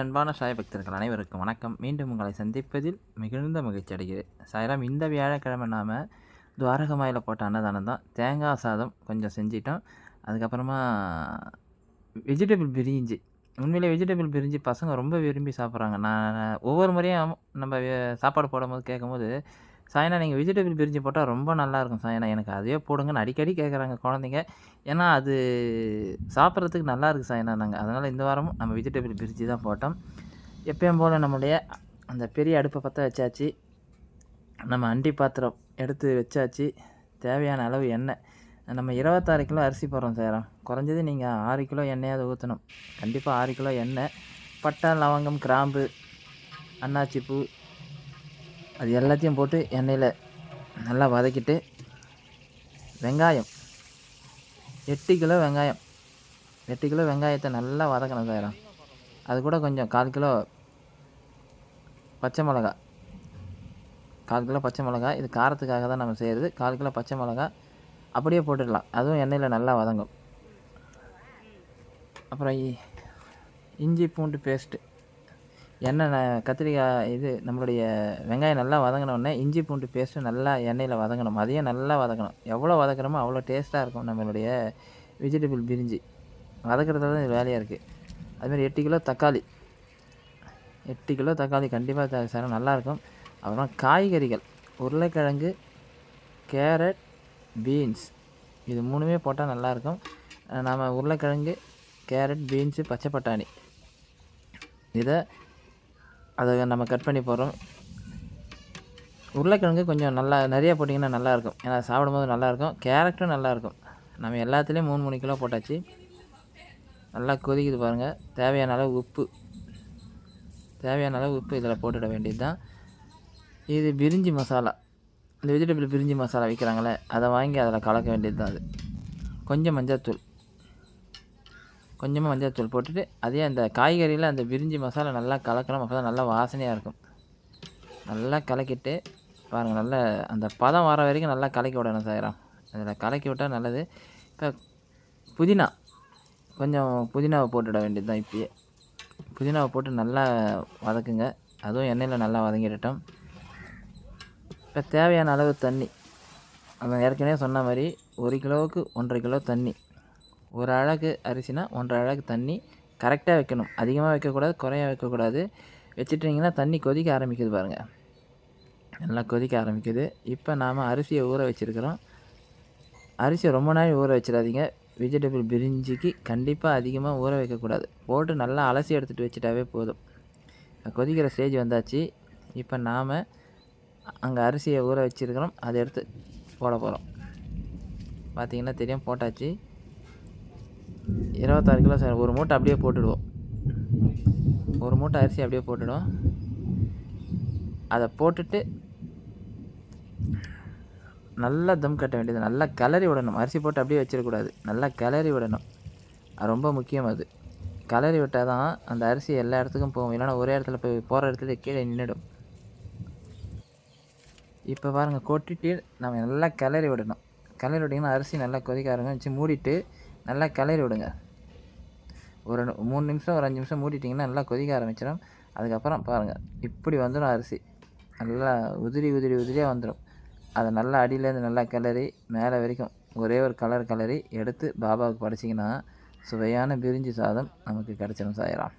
அன்பான சாய பக்தர்கள் அனைவருக்கும் வணக்கம். மீண்டும் உங்களை சந்திப்பதில் மிகுந்த மகிழ்ச்சி அடைகிறேன். சாயராம் இந்த வியாழக்கிழமை நாம் துவாரகமாயில் போட்ட அன்னதானம் தான். தேங்காய் சாதம் கொஞ்சம் செஞ்சிட்டோம். அதுக்கப்புறமா வெஜிடபிள் பிரிஞ்சி உண்மையிலே வெஜிடபிள் பிரிஞ்சு பசங்க ரொம்ப விரும்பி சாப்பிட்றாங்க. நான் ஒவ்வொரு முறையும் நம்ம சாப்பாடு போடும்போது கேட்கும்போது சாயனா நீங்கள் வெஜிடபிள் பிரிஞ்சு போட்டால் ரொம்ப நல்லாயிருக்கும் சாயனா எனக்கு அதே போடுங்கன்னு அடிக்கடி கேட்குறாங்க குழந்தைங்க. ஏன்னா அது சாப்பிட்றதுக்கு நல்லா இருக்குது சாயனா நாங்கள் அதனால் இந்த வாரமும் நம்ம வெஜிடபிள் பிரிஞ்சு தான் போட்டோம். எப்பயும் போல் நம்மளுடைய அந்த பெரிய அடுப்பை பற்ற வச்சாச்சு. நம்ம அண்டி பாத்திரம் எடுத்து வச்சாச்சு. தேவையான அளவு எண்ணெய். நம்ம இருபத்தாறு கிலோ அரிசி போடுறோம் சேரம் குறைஞ்சது நீங்கள் ஆறு கிலோ எண்ணெயாவது ஊற்றணும் கண்டிப்பாக ஆறு கிலோ எண்ணெய். பட்டை லவங்கம் கிராம்பு அன்னாச்சிப்பூ அது எல்லாத்தையும் போட்டு எண்ணெயில் நல்லா வதக்கிட்டு வெங்காயம். எட்டு கிலோ வெங்காயம். எட்டு கிலோ வெங்காயத்தை நல்லா வதக்கணும் சாயிரம் அது கூட கொஞ்சம் கால் கிலோ பச்சை மிளகா. கால் கிலோ பச்சை மிளகா. இது காரத்துக்காக தான் நம்ம செய்கிறது கால் கிலோ பச்சை மிளகா அப்படியே போட்டுடலாம். அதுவும் எண்ணெயில் நல்லா வதங்கும். அப்புறம் இஞ்சி பூண்டு பேஸ்ட்டு. எண்ணெய் கத்திரிக்காய் இது நம்மளுடைய வெங்காயம் நல்லா வதங்கினோடனே இஞ்சி பூண்டு பேஸ்ட்டு நல்லா எண்ணெயில் வதங்கணும். அதையும் நல்லா வதக்கணும். எவ்வளோ வதக்கிறோமோ அவ்வளோ டேஸ்ட்டாக இருக்கும் நம்மளுடைய வெஜிடபிள் பிரிஞ்சி. வதக்குறதுல தான் இது வேலையாக இருக்குது அதுமாதிரி எட்டு கிலோ தக்காளி. எட்டு கிலோ தக்காளி கண்டிப்பாக சார் நல்லாயிருக்கும் அப்புறம் காய்கறிகள். உருளைக்கிழங்கு கேரட் பீன்ஸ். இது மூணுமே போட்டால் நல்லாயிருக்கும் நாம் உருளைக்கிழங்கு கேரட் பீன்ஸு பச்சை பட்டாணி. இதை அதை நம்ம கட் பண்ணி போகிறோம் உருளைக்கிழங்கு கொஞ்சம் நல்லா நிறைய போட்டிங்கன்னா நல்லாயிருக்கும். ஏன்னா சாப்பிடும்போது நல்லாயிருக்கும். கேரட்டும் நல்லாயிருக்கும். நம்ம எல்லாத்துலேயும் மூணு மூணு கிலோ போட்டாச்சு. நல்லா கொதிக்குது பாருங்கள் தேவையான அளவு உப்பு. தேவையான அளவு உப்பு இதில் போட்டுட வேண்டியது தான். இது பிரிஞ்சி மசாலா. இந்த வெஜிடபிள் பிரிஞ்சி மசாலா விற்கிறாங்களே அதை வாங்கி அதில் கலக்க வேண்டியது தான் அது. கொஞ்சம் மஞ்சள்தூள் கொஞ்சமாக மஞ்சள்தூள் போட்டுட்டு அதே அந்த காய்கறியில் அந்த விரிஞ்சி மசாலா நல்லா கலக்கணும். அப்போ தான் நல்லா வாசனையாக இருக்கும். நல்லா கலக்கிட்டு பாருங்கள் நல்லா அந்த பதம் வர வரைக்கும் நல்லா கலக்கி விடணும் சாயிரம் அதில் கலக்கி விட்டால் நல்லது. இப்போ புதினா கொஞ்சம் புதினாவை போட்டுட வேண்டியது தான் இப்பயே. புதினாவை போட்டு நல்லா வதக்குங்க. அதுவும் எண்ணெயில் நல்லா வதங்கிடட்டும். இப்போ தேவையான அளவு தண்ணி. நம்ம ஏற்கனவே சொன்ன மாதிரி ஒரு கிலோவுக்கு ஒன்றரை கிலோ தண்ணி. ஒரு அழகு அரிசினா ஒன்றரை அழகு தண்ணி கரெக்டாக வைக்கணும். அதிகமாக வைக்கக்கூடாது குறைய வைக்கக்கூடாது. வச்சுட்டிங்கன்னா தண்ணி கொதிக்க ஆரம்பிக்குது பாருங்கள் நல்லா கொதிக்க ஆரம்பிக்குது. இப்போ நாம் அரிசியை ஊற வச்சுருக்கிறோம். அரிசியை ரொம்ப நாள் ஊற வச்சிடாதீங்க. வெஜிடபிள் பிரிஞ்சிக்கு கண்டிப்பாக அதிகமாக ஊற வைக்கக்கூடாது. போட்டு நல்லா அலசி எடுத்துகிட்டு வச்சுட்டாவே போதும். கொதிக்கிற ஸ்டேஜ் வந்தாச்சு. இப்போ நாம் அங்கே அரிசியை ஊற வச்சுருக்கிறோம். அதை எடுத்து போட போகிறோம் பார்த்திங்கன்னா தெரியும் போட்டாச்சு. இருபத்தாறு கிலோ சார். ஒரு மூட்டை அப்படியே போட்டுடுவோம். ஒரு மூட்டை அரிசி அப்படியே போட்டுடுவோம். அதை போட்டுட்டு நல்லா தம் கட்ட வேண்டியது. நல்லா கிளறி விடணும். அரிசி போட்டு அப்படியே வச்சிடக்கூடாது. நல்லா கிளறி விடணும். அது ரொம்ப முக்கியம் அது. கிளறி விட்டால் தான் அந்த அரிசி எல்லா இடத்துக்கும் போகும். இல்லைன்னா ஒரே இடத்துல போய் போகிற இடத்துல கீழே நின்றுடும் இப்போ பாருங்கள் கொட்டிட்டு நம்ம நல்லா கிளறி விடணும். கிளறி விட்டிங்கன்னா அரிசி நல்லா கொதிக்க ஆரம்பிச்சு மூடிட்டு நல்லா கிளறி விடுங்க. ஒரு மூணு நிமிஷம் ஒரு அஞ்சு நிமிஷம் மூடிட்டிங்கன்னா நல்லா கொதிக்க ஆரம்பிச்சிடும் அதுக்கப்புறம் பாருங்கள் இப்படி வந்துடும் அரிசி. நல்லா உதிரி உதிரி உதிரியாக வந்துடும் அதை நல்லா அடியிலேருந்து நல்லா கிளறி மேலே வரைக்கும் ஒரே ஒரு கலர் கிளறி எடுத்து பாபாவுக்கு படைச்சிங்கன்னா சுவையான பிரிஞ்சி சாதம் நமக்கு கிடச்சிடும் சாயலாம்